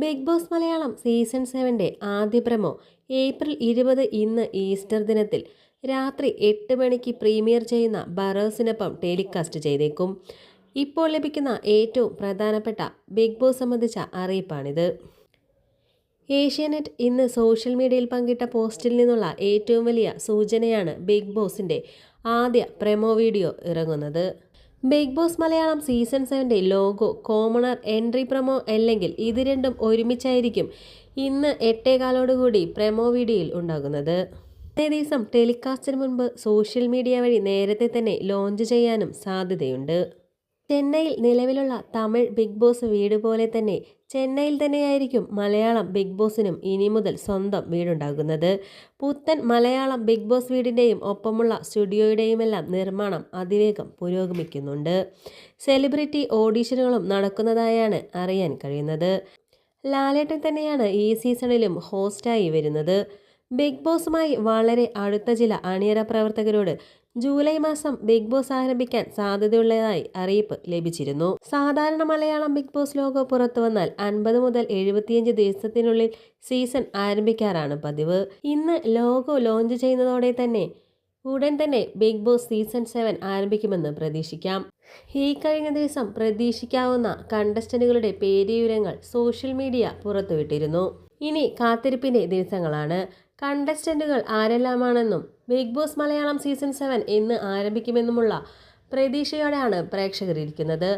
Big Boss Malayalam season സെവന്റെ ആദ്യ promo April ഇരുപത് ഇന്ന് ഈസ്റ്റർ ദിനത്തിൽ രാത്രി എട്ട് മണിക്ക് പ്രീമിയർ ചെയ്യുന്ന ബറേഴ്സിനൊപ്പം ടെലികാസ്റ്റ് ചെയ്തേക്കും. ഇപ്പോൾ ലഭിക്കുന്ന ഏറ്റവും പ്രധാനപ്പെട്ട ബിഗ് ബോസ് സംബന്ധിച്ച അറിയിപ്പാണിത്. ഏഷ്യാനെറ്റ് ഇന്ന് സോഷ്യൽ മീഡിയയിൽ പങ്കിട്ട പോസ്റ്റിൽ നിന്നുള്ള ഏറ്റവും വലിയ സൂചനയാണ് ബിഗ് ബോസിന്റെ ആദ്യ പ്രമോ വീഡിയോ ഇറങ്ങുന്നത്. ബിഗ് ബോസ് മലയാളം സീസൺ സെവന്റെ ലോഗോ കോമണർ എൻട്രി പ്രമോ അല്ലെങ്കിൽ ഇത് രണ്ടും ഒരുമിച്ചായിരിക്കും ഇന്ന് എട്ടേകാലോടുകൂടി പ്രമോ വീഡിയോയിൽ ഉണ്ടാകുന്നത്. അതേ ദിവസം ടെലികാസ്റ്റിന് മുൻപ് സോഷ്യൽ മീഡിയ വഴി നേരത്തെ തന്നെ ലോഞ്ച് ചെയ്യാനും സാധ്യതയുണ്ട്. ചെന്നൈയിൽ നിലവിലുള്ള തമിഴ് ബിഗ് ബോസ് വീട് പോലെ തന്നെ ചെന്നൈയിൽ തന്നെയായിരിക്കും മലയാളം ബിഗ് ബോസിനും ഇനി മുതൽ സ്വന്തം വീടുണ്ടാകുന്നത്. പുത്തൻ മലയാളം ബിഗ് ബോസ് വീടിന്റെയും ഒപ്പമുള്ള സ്റ്റുഡിയോയുടെയുമെല്ലാം നിർമ്മാണം അതിവേഗം പുരോഗമിക്കുന്നുണ്ട്. സെലിബ്രിറ്റി ഓഡീഷനുകളും നടക്കുന്നതായാണ് അറിയാൻ കഴിയുന്നത്. ലാലേട്ടൻ തന്നെയാണ് ഈ സീസണിലും ഹോസ്റ്റായി വരുന്നത്. ബിഗ് ബോസുമായി വളരെ അടുത്ത ചില അണിയറ പ്രവർത്തകരോട് ജൂലൈ മാസം ബിഗ് ബോസ് ആരംഭിക്കാൻ സാധ്യതയുള്ളതായി അറിയിപ്പ് ലഭിച്ചിരുന്നു. സാധാരണ മലയാളം ബിഗ് ബോസ് ലോഗോ പുറത്തു വന്നാൽ അൻപത് മുതൽ എഴുപത്തിയഞ്ച് ദിവസത്തിനുള്ളിൽ സീസൺ ആരംഭിക്കാറാണ് പതിവ്. ഇന്ന് ലോഗോ ലോഞ്ച് ചെയ്യുന്നതോടെ തന്നെ ഉടൻ തന്നെ ബിഗ് ബോസ് സീസൺ സെവൻ ആരംഭിക്കുമെന്ന് പ്രതീക്ഷിക്കാം. ഈ കഴിഞ്ഞ ദിവസം പ്രതീക്ഷിക്കാവുന്ന കണ്ടസ്റ്റന്റുകളുടെ പേരുവിവരങ്ങൾ സോഷ്യൽ മീഡിയ പുറത്തുവിട്ടിരുന്നു. ഇനി കാത്തിരിപ്പിന്റെ ദിവസങ്ങളാണ്. കണ്ടസ്റ്റന്റുകൾ ആരെല്ലാമാണെന്നും Big Boss Malayalam season seven ഇന്ന് ആരംഭിക്കുമെന്നുമുള്ള പ്രതീക്ഷയോടെയാണ് പ്രേക്ഷകർ ഇരിക്കുന്നത്